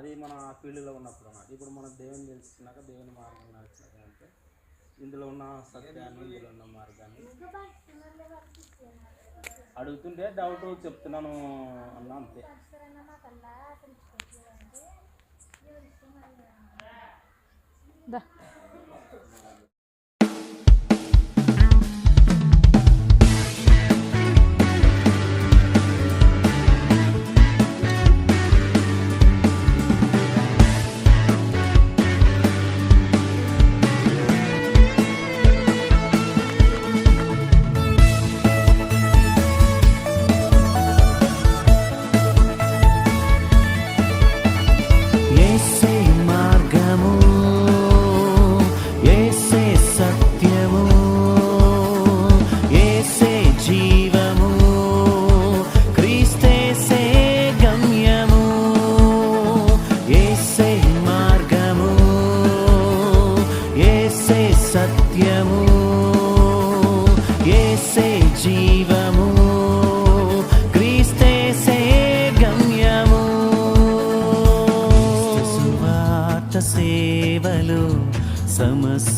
అది మన ఫీల్డ్లో ఉన్నప్పుడు అన్నమాట. ఇప్పుడు మనం దేవుని తెలుసుకున్నాక దేవుని మార్గం నడిచినాక అంటే ఇందులో ఉన్న సత్యాన్ని ఇందులో ఉన్న మార్గాన్ని అడుగుతుంటే డౌట్ చెప్తున్నాను అన్న అంతే. దా.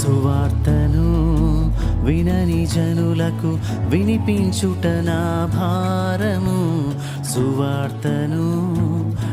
సువార్తను వినని జనులకు వినిపించుట నా భారము. సువార్తను